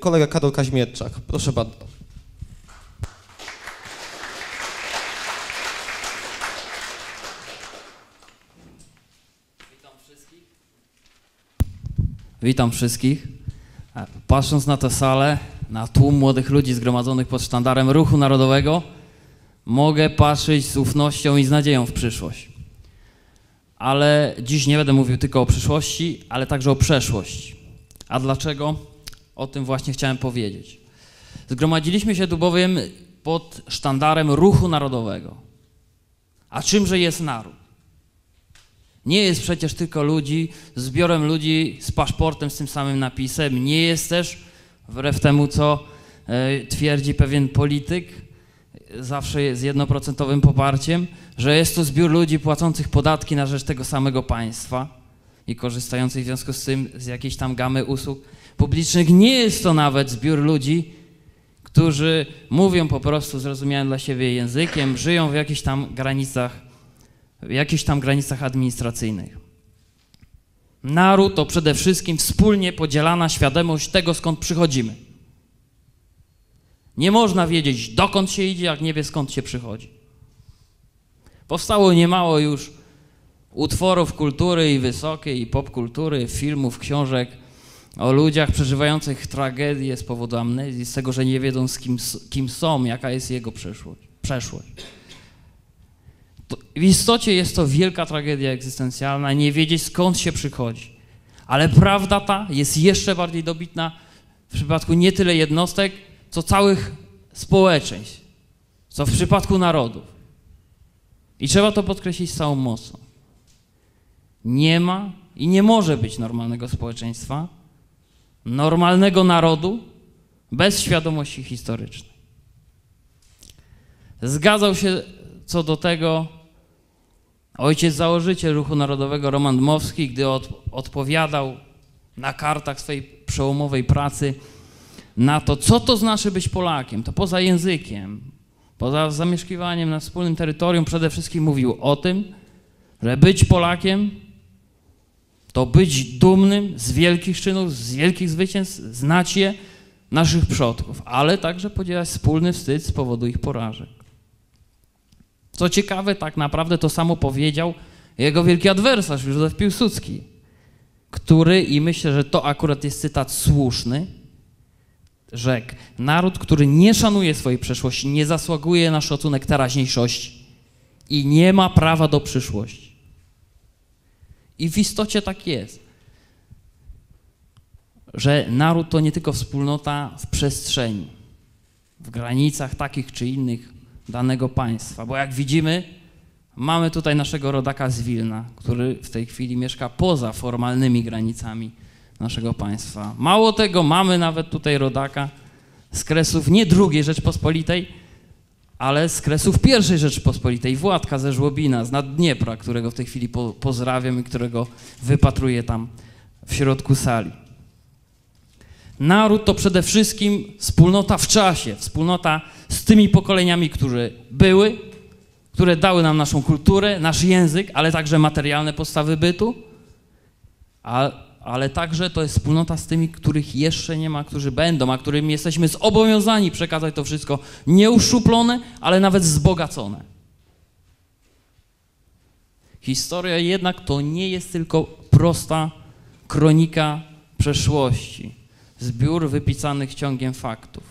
Kolega Karol Kaźmierczak, proszę bardzo. Witam wszystkich. E, Patrząc na tę salę, na tłum młodych ludzi zgromadzonych pod sztandarem Ruchu Narodowego, mogę patrzeć z ufnością i z nadzieją w przyszłość. Ale dziś nie będę mówił tylko o przyszłości, ale także o przeszłości. A dlaczego? O tym właśnie chciałem powiedzieć. Zgromadziliśmy się tu bowiem pod sztandarem Ruchu Narodowego. A czymże jest naród? Nie jest przecież tylko ludzi, zbiorem ludzi z paszportem z tym samym napisem. Nie jest też, wbrew temu co e, twierdzi pewien polityk, zawsze z jednoprocentowym poparciem, że jest to zbiór ludzi płacących podatki na rzecz tego samego państwa i korzystających w związku z tym z jakiejś tam gamy usług publicznych. Nie jest to nawet zbiór ludzi, którzy mówią po prostu zrozumiałym dla siebie językiem, żyją w jakichś tam granicach w jakichś tam granicach administracyjnych. Naród to przede wszystkim wspólnie podzielana świadomość tego, skąd przychodzimy. Nie można wiedzieć, dokąd się idzie, jak nie wie, skąd się przychodzi. Powstało niemało już utworów kultury i wysokiej, i popkultury, filmów, książek o ludziach przeżywających tragedię z powodu amnezji, z tego, że nie wiedzą, z kim, kim są, jaka jest jego przeszłość. przeszłość. To w istocie jest to wielka tragedia egzystencjalna, nie wiedzieć skąd się przychodzi. Ale prawda ta jest jeszcze bardziej dobitna w przypadku nie tyle jednostek, co całych społeczeństw, co w przypadku narodów. I trzeba to podkreślić z całą mocą. Nie ma i nie może być normalnego społeczeństwa, normalnego narodu bez świadomości historycznej. Zgadzał się co do tego ojciec założyciel Ruchu Narodowego Roman Dmowski, gdy od, odpowiadał na kartach swojej przełomowej pracy na to, co to znaczy być Polakiem, to poza językiem, poza zamieszkiwaniem na wspólnym terytorium, przede wszystkim mówił o tym, że być Polakiem to być dumnym z wielkich czynów, z wielkich zwycięstw, znać je naszych przodków, ale także podzielać wspólny wstyd z powodu ich porażek. Co ciekawe, tak naprawdę to samo powiedział jego wielki adwersarz, Józef Piłsudski, który, i myślę, że to akurat jest cytat słuszny, rzekł, naród, który nie szanuje swojej przeszłości, nie zasługuje na szacunek teraźniejszości i nie ma prawa do przyszłości. I w istocie tak jest, że naród to nie tylko wspólnota w przestrzeni, w granicach takich czy innych, danego państwa. Bo jak widzimy, mamy tutaj naszego rodaka z Wilna, który w tej chwili mieszka poza formalnymi granicami naszego państwa. Mało tego, mamy nawet tutaj rodaka z kresów nie II Rzeczpospolitej, ale z kresów I Rzeczpospolitej, Władka ze Żłobina, z Naddniepra, którego w tej chwili po, pozdrawiam i którego wypatruję tam w środku sali. Naród to przede wszystkim wspólnota w czasie, wspólnota z tymi pokoleniami, które były, które dały nam naszą kulturę, nasz język, ale także materialne podstawy bytu, a, ale także to jest wspólnota z tymi, których jeszcze nie ma, którzy będą, a którym jesteśmy zobowiązani przekazać to wszystko nieuszczuplone, ale nawet wzbogacone. Historia jednak to nie jest tylko prosta kronika przeszłości, zbiór wypisanych ciągiem faktów.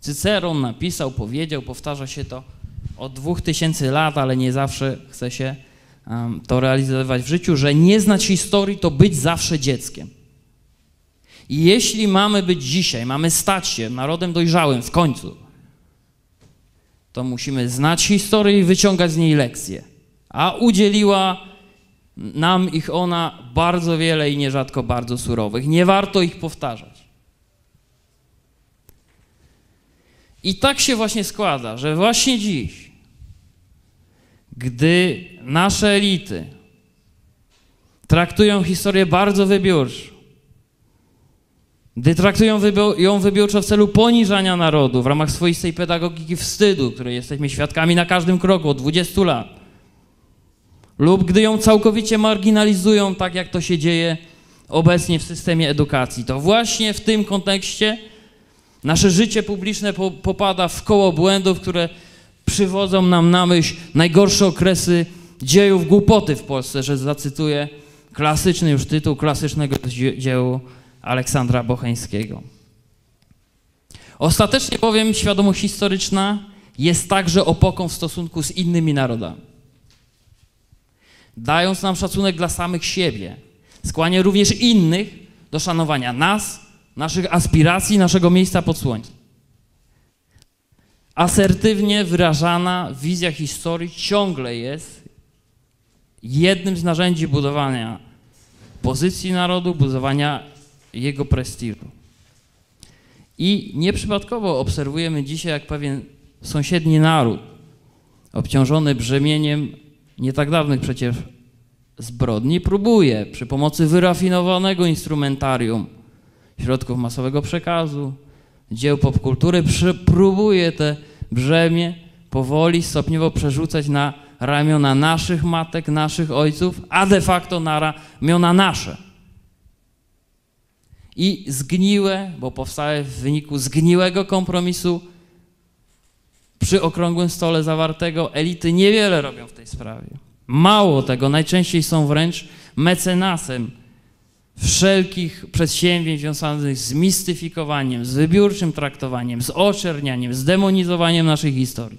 Cyceron napisał, powiedział, powtarza się to od dwóch tysięcy lat, ale nie zawsze chce się to realizować w życiu, że nie znać historii to być zawsze dzieckiem. I jeśli mamy być dzisiaj, mamy stać się narodem dojrzałym w końcu, to musimy znać historię i wyciągać z niej lekcje. A udzieliła nam ich ona bardzo wiele i nierzadko bardzo surowych. Nie warto ich powtarzać. I tak się właśnie składa, że właśnie dziś, gdy nasze elity traktują historię bardzo wybiórczo, gdy traktują ją wybiórczo w celu poniżania narodu w ramach swoistej pedagogiki wstydu, której jesteśmy świadkami na każdym kroku od 20 lat, lub gdy ją całkowicie marginalizują, tak jak to się dzieje obecnie w systemie edukacji. To właśnie w tym kontekście nasze życie publiczne po, popada w koło błędów, które przywodzą nam na myśl najgorsze okresy dziejów głupoty w Polsce, że zacytuję klasyczny już tytuł klasycznego dziełu Aleksandra Bocheńskiego. Ostatecznie bowiem świadomość historyczna jest także opoką w stosunku z innymi narodami. Dając nam szacunek dla samych siebie, skłania również innych do szanowania nas, naszych aspiracji, naszego miejsca pod słońcem. Asertywnie wyrażana wizja historii ciągle jest jednym z narzędzi budowania pozycji narodu, budowania jego prestiżu. I nieprzypadkowo obserwujemy dzisiaj, jak pewien sąsiedni naród, obciążony brzemieniem nie tak dawnych przecież zbrodni, próbuje przy pomocy wyrafinowanego instrumentarium środków masowego przekazu, dzieł popkultury, próbuje te brzemię powoli, stopniowo przerzucać na ramiona naszych matek, naszych ojców, a de facto na ramiona nasze. I zgniłe, bo powstałe w wyniku zgniłego kompromisu przy okrągłym stole zawartego, elity niewiele robią w tej sprawie. Mało tego, najczęściej są wręcz mecenasem wszelkich przedsięwzięć związanych z mistyfikowaniem, z wybiórczym traktowaniem, z oczernianiem, z demonizowaniem naszej historii.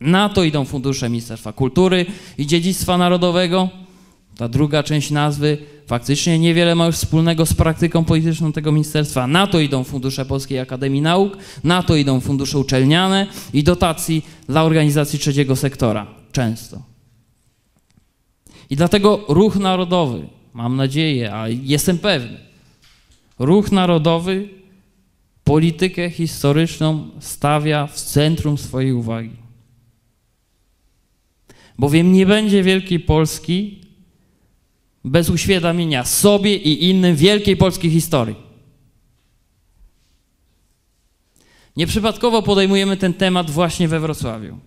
Na to idą fundusze Ministerstwa Kultury i Dziedzictwa Narodowego. Ta druga część nazwy faktycznie niewiele ma już wspólnego z praktyką polityczną tego ministerstwa. Na to idą fundusze Polskiej Akademii Nauk, na to idą fundusze uczelniane i dotacji dla organizacji trzeciego sektora. Często. I dlatego ruch narodowy, mam nadzieję, a jestem pewny, ruch narodowy politykę historyczną stawia w centrum swojej uwagi. Bowiem nie będzie Wielkiej Polski bez uświadomienia sobie i innym wielkiej polskiej historii. Nieprzypadkowo podejmujemy ten temat właśnie we Wrocławiu.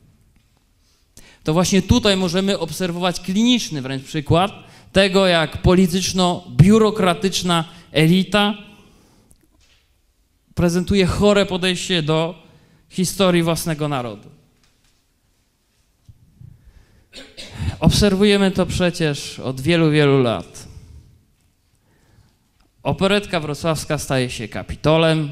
To właśnie tutaj możemy obserwować kliniczny wręcz przykład tego, jak polityczno-biurokratyczna elita prezentuje chore podejście do historii własnego narodu. Obserwujemy to przecież od wielu, wielu lat. Operetka wrocławska staje się kapitolem,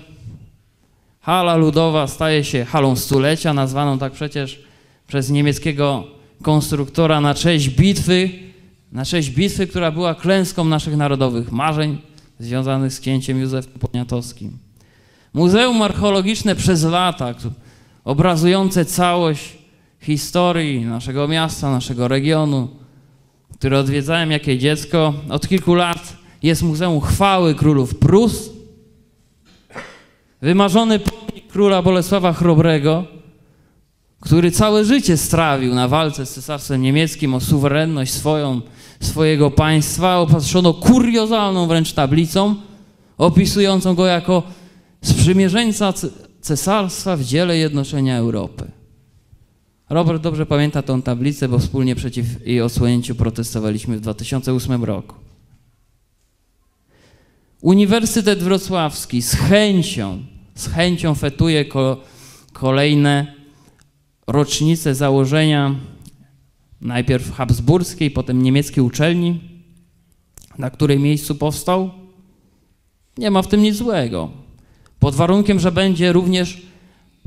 hala ludowa staje się halą stulecia, nazwaną tak przecież przez niemieckiego konstruktora na cześć bitwy, na cześć bitwy, która była klęską naszych narodowych marzeń związanych z księciem Józefem Poniatowskim. Muzeum Archeologiczne przez lata, obrazujące całość historii naszego miasta, naszego regionu, które odwiedzałem jakie dziecko. Od kilku lat jest Muzeum Chwały Królów Prus. Wymarzony pomnik króla Bolesława Chrobrego, który całe życie strawił na walce z cesarstwem niemieckim o suwerenność swoją, swojego państwa, opatrzono kuriozalną wręcz tablicą, opisującą go jako sprzymierzeńca cesarstwa w dziele jednoczenia Europy. Robert dobrze pamięta tą tablicę, bo wspólnie przeciw jej osłonięciu protestowaliśmy w 2008 roku. Uniwersytet Wrocławski z chęcią, z chęcią fetuje ko kolejne rocznice założenia najpierw habsburskiej, potem niemieckiej uczelni, na której miejscu powstał. Nie ma w tym nic złego. Pod warunkiem, że będzie również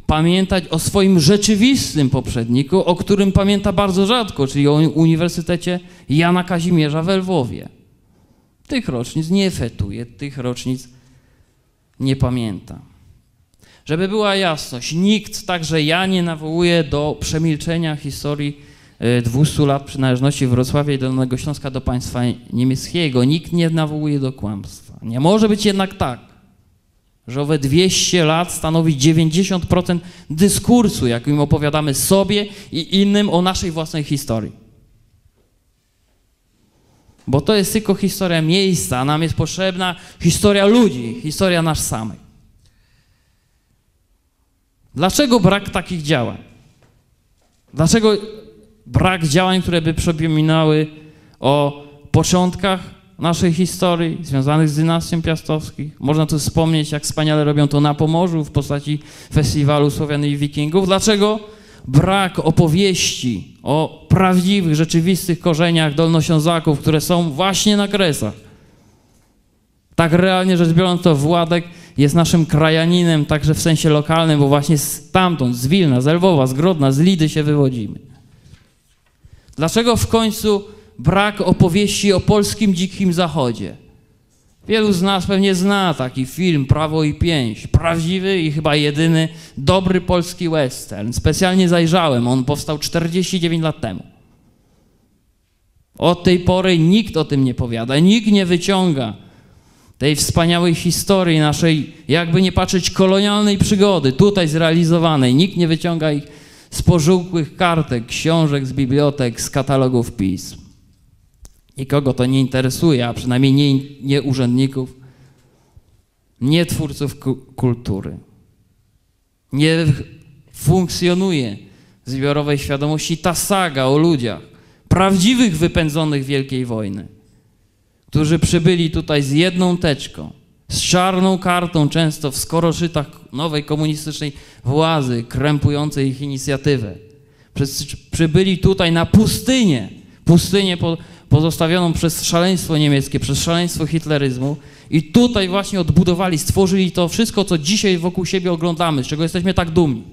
pamiętać o swoim rzeczywistym poprzedniku, o którym pamięta bardzo rzadko, czyli o Uniwersytecie Jana Kazimierza w Lwowie. Tych rocznic nie fetuje, tych rocznic nie pamięta. Żeby była jasność, nikt, także ja, nie nawołuje do przemilczenia historii 200 e, lat przynależności Wrocławia i Dolnego Śląska do państwa niemieckiego. Nikt nie nawołuje do kłamstwa. Nie może być jednak tak, że owe 200 lat stanowi 90% dyskursu, jakim opowiadamy sobie i innym o naszej własnej historii. Bo to jest tylko historia miejsca, a nam jest potrzebna historia ludzi, historia nas samych. Dlaczego brak takich działań? Dlaczego brak działań, które by przypominały o początkach naszej historii związanych z dynastią piastowskich. Można tu wspomnieć, jak wspaniale robią to na Pomorzu w postaci festiwalu Słowian i Wikingów. Dlaczego brak opowieści o prawdziwych, rzeczywistych korzeniach dolnoślązaków, które są właśnie na Kresach? Tak realnie rzecz biorąc, to Władek jest naszym krajaninem także w sensie lokalnym, bo właśnie stamtąd, z Wilna, z Lwowa, z Grodna, z Lidy się wywodzimy. Dlaczego w końcu brak opowieści o polskim dzikim zachodzie? Wielu z nas pewnie zna taki film Prawo i Pięść. Prawdziwy i chyba jedyny dobry polski western. Specjalnie zajrzałem, on powstał 49 lat temu. Od tej pory nikt o tym nie powiada, nikt nie wyciąga tej wspaniałej historii naszej, jakby nie patrzeć, kolonialnej przygody, tutaj zrealizowanej. Nikt nie wyciąga ich z pożółkłych kartek, książek z bibliotek, z katalogów pism. Nikogo to nie interesuje, a przynajmniej nie, nie urzędników, nie twórców ku kultury. Nie funkcjonuje w zbiorowej świadomości ta saga o ludziach, prawdziwych wypędzonych Wielkiej Wojny którzy przybyli tutaj z jedną teczką, z czarną kartą, często w skoroszytach nowej komunistycznej władzy, krępującej ich inicjatywę. Przybyli tutaj na pustynię, pustynię po, pozostawioną przez szaleństwo niemieckie, przez szaleństwo hitleryzmu i tutaj właśnie odbudowali, stworzyli to wszystko, co dzisiaj wokół siebie oglądamy, z czego jesteśmy tak dumni.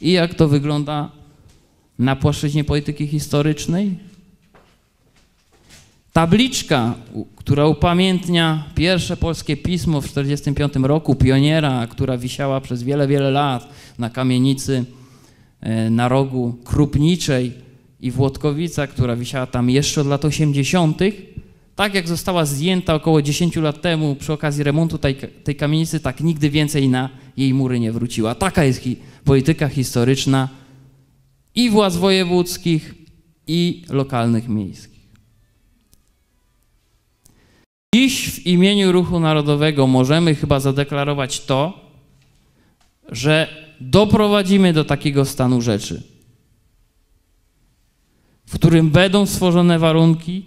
I jak to wygląda na płaszczyźnie polityki historycznej? Tabliczka, która upamiętnia pierwsze polskie pismo w 1945 roku, pioniera, która wisiała przez wiele, wiele lat na kamienicy e, na rogu Krupniczej i Włodkowica, która wisiała tam jeszcze od lat 80., tak jak została zdjęta około 10 lat temu przy okazji remontu tej, tej kamienicy, tak nigdy więcej na jej mury nie wróciła. Taka jest hi polityka historyczna i władz wojewódzkich, i lokalnych miejskich. Dziś w imieniu Ruchu Narodowego możemy chyba zadeklarować to, że doprowadzimy do takiego stanu rzeczy, w którym będą stworzone warunki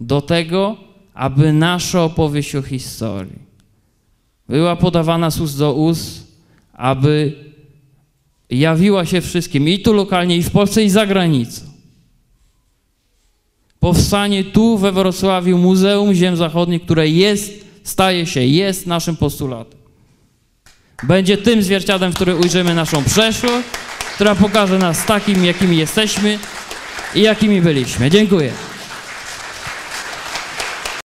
do tego, aby nasza opowieść o historii była podawana z ust do ust, aby jawiła się wszystkim i tu lokalnie, i w Polsce, i za granicą powstanie tu we Wrocławiu Muzeum Ziem Zachodnich, które jest, staje się, jest naszym postulatem. Będzie tym zwierciadłem, w którym ujrzymy naszą przeszłość, która pokaże nas takim, jakimi jesteśmy i jakimi byliśmy. Dziękuję.